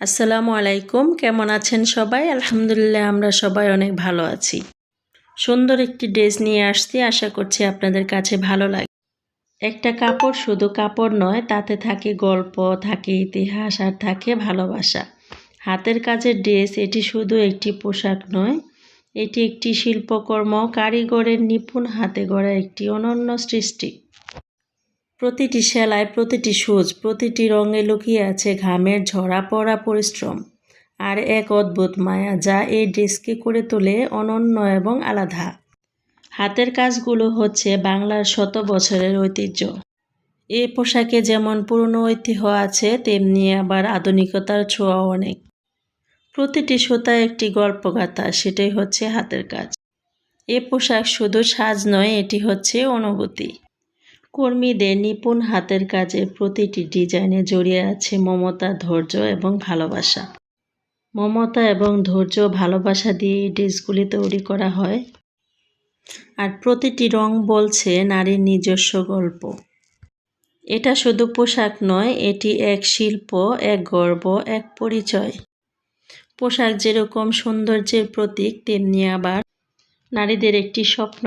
আসসালামু আলাইকুম, কেমন আছেন সবাই? আলহামদুলিল্লাহ, আমরা সবাই অনেক ভালো আছি। সুন্দর একটি ড্রেস নিয়ে আসছি, আশা করছি আপনাদের কাছে ভালো লাগে। একটা কাপড় শুধু কাপড় নয়, তাতে থাকে গল্প, থাকে ইতিহাস আর থাকে ভালোবাসা। হাতের কাজের ড্রেস, এটি শুধু একটি পোশাক নয়, এটি একটি শিল্পকর্ম, কারিগরের নিপুণ হাতে গড়া একটি অনন্য সৃষ্টি। প্রতিটি সেলাই, প্রতিটি সুচ, প্রতিটি রঙে লুকিয়ে আছে ঘামের ঝরা পড়া পরিশ্রম। আর এক অদ্ভুত মায়া যা এই ড্রেসকে করে তোলে অনন্য এবং আলাদা। হাতের কাজগুলো হচ্ছে বাংলার শত বছরের ঐতিহ্য। এ পোশাকে যেমন পুরনো ঐতিহ্য আছে, তেমনি আবার আধুনিকতার ছোঁয়াও অনেক। প্রতিটি সুতায় একটি গল্পগাথা, সেটাই হচ্ছে হাতের কাজ। এ পোশাক শুধু সাজ নয়, এটি হচ্ছে অনুভূতি। কর্মীদের নিপুণ হাতের কাজে প্রতিটি ডিজাইনে জড়িয়ে আছে মমতা, ধৈর্য এবং ভালোবাসা। মমতা এবং ধৈর্য ভালোবাসা দিয়ে ড্রেসগুলি তৈরি করা হয়। আর প্রতিটি রং বলছে নারীর নিজস্ব গল্প। এটা শুধু পোশাক নয়, এটি এক শিল্প, এক গর্ব, এক পরিচয়। পোশাক যেরকম সৌন্দর্যের প্রতীক, তেমনি আবার নারীদের একটি স্বপ্ন।